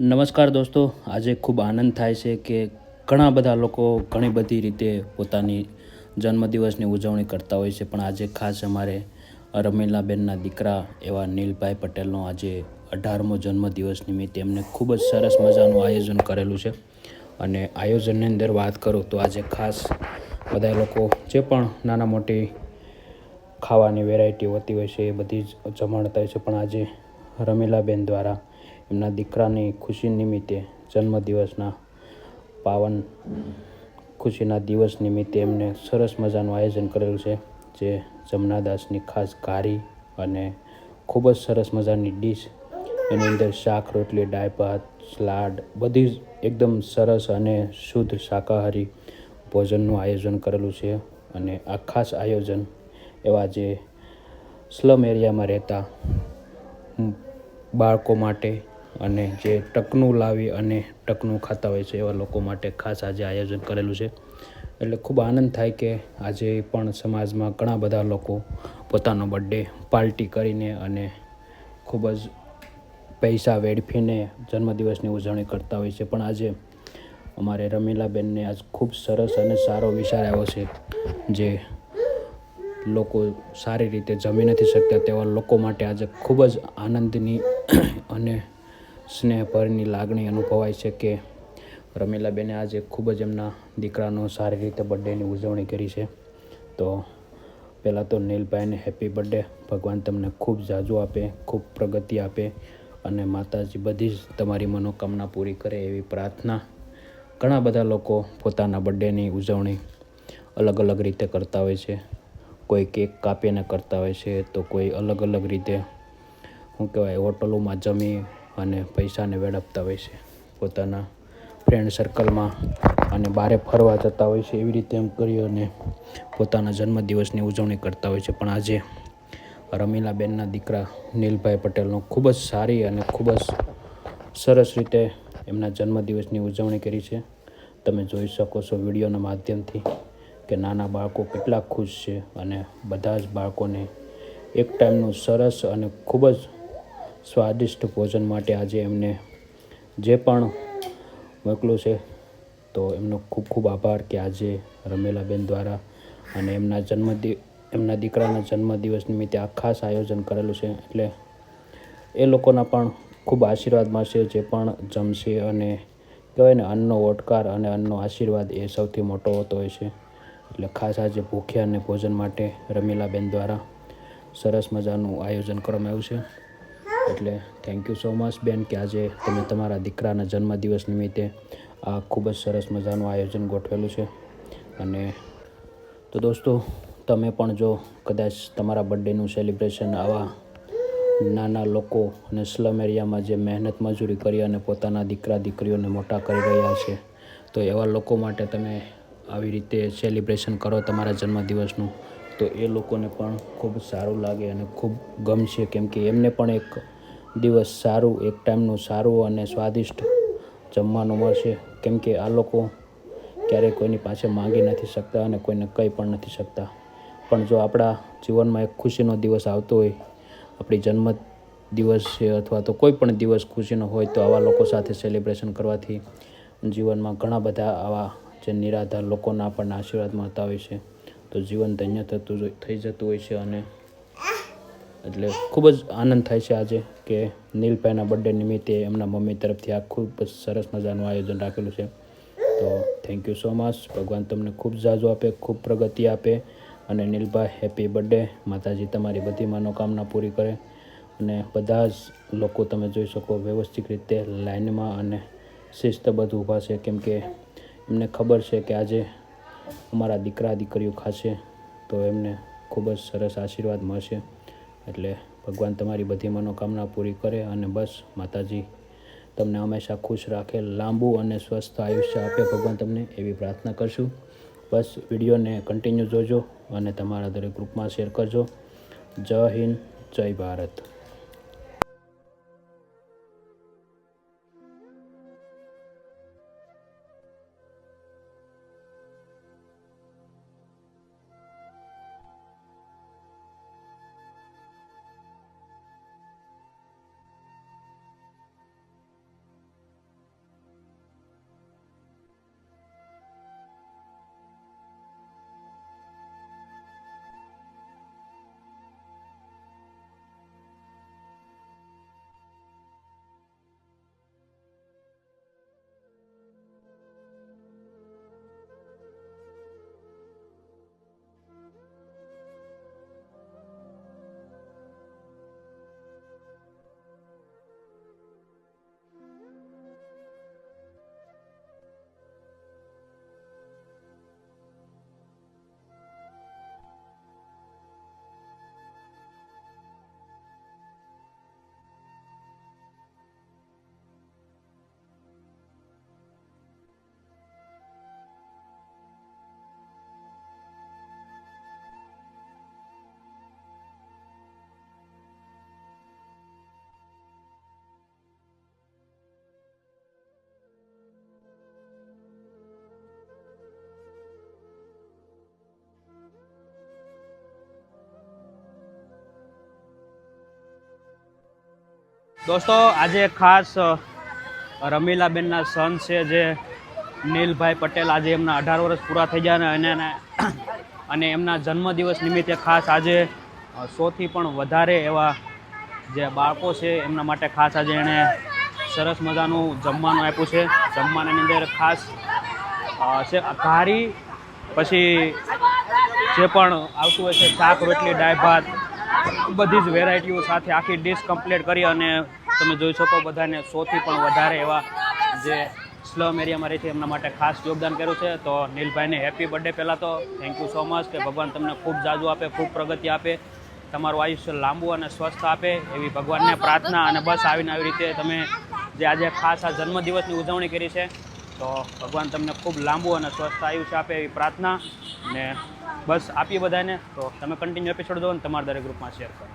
નમસ્કાર દોસ્તો. આજે ખૂબ આનંદ થાય છે કે ઘણા બધા લોકો ઘણી બધી રીતે પોતાની જન્મદિવસની ઉજવણી કરતા હોય છે. પણ આજે ખાસ અમારે રમીલાબેનના દીકરા એવા નીલભાઈ પટેલનો આજે અઢારમો જન્મદિવસ નિમિત્તે એમને ખૂબ જ સરસ મજાનું આયોજન કરેલું છે. અને આયોજનની અંદર વાત કરું તો આજે ખાસ બધા લોકો જે પણ નાના મોટી ખાવાની વેરાયટી હોતી હોય છે એ બધી જ જમાડતા હોય છે. પણ આજે રમીલાબેન દ્વારા એમના દીકરાની ખુશી નિમિત્તે જન્મદિવસના પાવન ખુશીના દિવસ નિમિત્તે એમને સરસ મજાનું આયોજન કરેલું છે, જે જમનાદાસની ખાસ ઘારી અને ખૂબ જ સરસ મજાની ડીશ. એની અંદર શાક, રોટલી, દાળ, ભાત, સલાડ, બધી જ એકદમ સરસ અને શુદ્ધ શાકાહારી ભોજનનું આયોજન કરેલું છે અને આ ખાસ આયોજન એવા જે સ્લમ એરિયામાં રહેતા બાળકો માટે અને જે ટકનું લાવી અને ટકનું ખાતા હોય છે એવા લોકો માટે ખાસ આજે આયોજન કરેલું છે. એટલે ખૂબ આનંદ થાય કે આજે પણ સમાજમાં ઘણા બધા લોકો પોતાનો બર્થડે પાર્ટી કરીને અને ખૂબ જ પૈસા વેડફીને જન્મદિવસની ઉજવણી કરતા હોય છે. પણ આજે અમારે રમીલાબેનને આજ ખૂબ સરસ અને સારો વિચાર આવ્યો છે જે લોકો સારી રીતે જમી નથી શકતા તેવા લોકો માટે આજે ખૂબ જ આનંદની અને સ્નેહભરની લાગણી અનુભવાય છે કે રમીલાબેને આજે ખૂબ જ એમના દીકરાનો સારી રીતે બર્થડેની ઉજવણી કરી છે. તો પહેલાં તો નીલભાઈને હેપી બર્થડે ભગવાન તમને ખૂબ જાજુ આપે, ખૂબ પ્રગતિ આપે અને માતાજી બધી જ તમારી મનોકામના પૂરી કરે એવી પ્રાર્થના ઘણા બધા લોકો પોતાના બર્થડેની ઉજવણી અલગ અલગ રીતે કરતા હોય છે. કોઈ કેક કાપીને કરતા હોય છે તો કોઈ અલગ અલગ રીતે શું કહેવાય, હોટલોમાં જમી અને પૈસાને વેડપતા હોય છે. પોતાના ફ્રેન્ડ સર્કલમાં અને બહારે ફરવા જતા હોય છે એવી રીતે એમ કરી અને પોતાના જન્મદિવસની ઉજવણી કરતા હોય છે. પણ આજે રમીલાબેનના દીકરા નીલભાઈ પટેલનો ખૂબ જ સારી અને ખૂબ જ સરસ રીતે એમના જન્મદિવસની ઉજવણી કરી છે. તમે જોઈ શકો છો વિડીયોના માધ્યમથી કે નાના બાળકો કેટલા ખુશ છે અને બધા જ બાળકોને એક ટાઈમનું સરસ અને ખૂબ જ સ્વાદિષ્ટ ભોજન માટે આજે એમને જે પણ મોકલ્યું છે, તો એમનો ખૂબ ખૂબ આભાર કે આજે રમેલાબેન દ્વારા અને એમના જન્મદિ, એમના દીકરાના જન્મદિવસ નિમિત્તે આ ખાસ આયોજન કરેલું છે. એટલે એ લોકોના પણ ખૂબ આશીર્વાદ મળશે, જે પણ જમશે અને કહેવાય ને, અન્નનો ઓટકાર અને અન્નનો આશીર્વાદ એ સૌથી મોટો હોતો હોય છે. એટલે ખાસ આજે ભૂખ્યા અને ભોજન માટે રમીલાબેન દ્વારા સરસ મજાનું આયોજન કરવામાં આવ્યું છે. એટલે થેન્ક યુ સો મચ બેન કે આજે તમે તમારા દીકરાના જન્મદિવસ નિમિત્તે આ ખૂબ જ સરસ મજાનું આયોજન ગોઠવેલું છે. અને તો દોસ્તો, તમે પણ જો કદાચ તમારા બર્થડેનું સેલિબ્રેશન આવા નાના લોકો અને સ્લમ એરિયામાં જે મહેનત મજૂરી કરી અને પોતાના દીકરા દીકરીઓને મોટા કરી રહ્યા છે, તો એવા લોકો માટે તમે આવી રીતે સેલિબ્રેશન કરો તમારા જન્મદિવસનું, તો એ લોકોને પણ ખૂબ સારું લાગે અને ખૂબ ગમશે. કેમ કે એમને પણ એક દિવસ સારું, એક ટાઈમનું સારું અને સ્વાદિષ્ટ જમવાનું મળશે. કેમ કે આ લોકો ક્યારેય કોઈની પાસે માંગી નથી શકતા અને કોઈને કંઈ પણ નથી શકતા. પણ જો આપણા જીવનમાં એક ખુશીનો દિવસ આવતો હોય, આપણી જન્મ દિવસ છે અથવા તો કોઈ પણ દિવસ ખુશીનો હોય, તો આવા લોકો સાથે સેલિબ્રેશન કરવાથી જીવનમાં ઘણા બધા આવા જે નિરાધાર લોકોના આપણને આશીર્વાદ મળતા હોય છે. તો જીવન ધન્ય થતું થઈ જતું હોય છે અને એટલે ખૂબ જ આનંદ થાય છે આજે કે નીલભાઈના બર્થડે નિમિત્તે એમના મમ્મી તરફથી આ ખૂબ જ સરસ મજાનું આયોજન રાખેલું છે. તો થેન્ક યુ સો મચ ભગવાન તમને ખૂબ ઝાઝો આપે, ખૂબ પ્રગતિ આપે અને નીલભાઈ હેપી બર્થડે માતાજી તમારી બધી મનોકામના પૂરી કરે અને બધા જ લોકો તમે જોઈ શકો વ્યવસ્થિત રીતે લાઇનમાં અને શિસ્તબદ્ધ ઊભા છે. કેમ કે એમને ખબર છે કે આજે અમારા દીકરા દીકરીઓ ખાશે તો એમને ખૂબ જ સરસ આશીર્વાદ મળશે. એટલે ભગવાન તમારી બધી મનોકામના પૂરી કરે અને બસ, માતાજી, તમને હંમેશા ખુશ રાખે, લાંબુ અને સ્વસ્થ આયુષ્ય આપે. ભગવાન તમને એવી પ્રાર્થના કરશું. બસ, વિડીયોને કન્ટિન્યુ જોજો અને તમારા દરેક ગ્રુપમાં શેર કરજો. જય હિન્દ, જય ભારત. દોસ્તો, આજે ખાસ રમીલાબેનના સન છે જે નીલભાઈ પટેલ આજે એમના અઢાર વર્ષ પૂરા થઈ ગયા અને અને એમના જન્મદિવસ નિમિત્તે ખાસ આજે સોથી પણ વધારે એવા જે બાળકો છે એમના માટે ખાસ આજે એણે સરસ મજાનું જમવાનું આપ્યું છે. જમવાની અંદર ખાસ છે ઘારી, પછી જે પણ આવતું હોય છે, શાક, રોટલી, દાળ, ભાત, બધી જ વેરાયટીઓ સાથે આખી ડિશ કમ્પ્લીટ કરી અને તમે જોઈ શકો બધાને સોથી પણ વધારે એવા જે સ્લમ એરિયામાં રહી છે, એમના માટે ખાસ યોગદાન કર્યું છે. તો નીલભાઈને હેપી બર્થડે પહેલાં તો. થેન્ક યુ સો મચ કે ભગવાન તમને ખૂબ જાજુ આપે, ખૂબ પ્રગતિ આપે, તમારું આયુષ્ય લાંબુ અને સ્વસ્થ આપે એવી ભગવાનને પ્રાર્થના અને બસ આવીને આવી રીતે તમે જે આજે ખાસ આ જન્મદિવસની ઉજવણી કરી છે, તો ભગવાન તમને ખૂબ લાંબુ અને સ્વસ્થ આયુષ્ય આપે એવી પ્રાર્થના ને બસ આપીએ બધાને. તો તમે કન્ટિન્યુ એપિસોડ દો ને તમારા દરેક ગ્રુપમાં શેર કરો.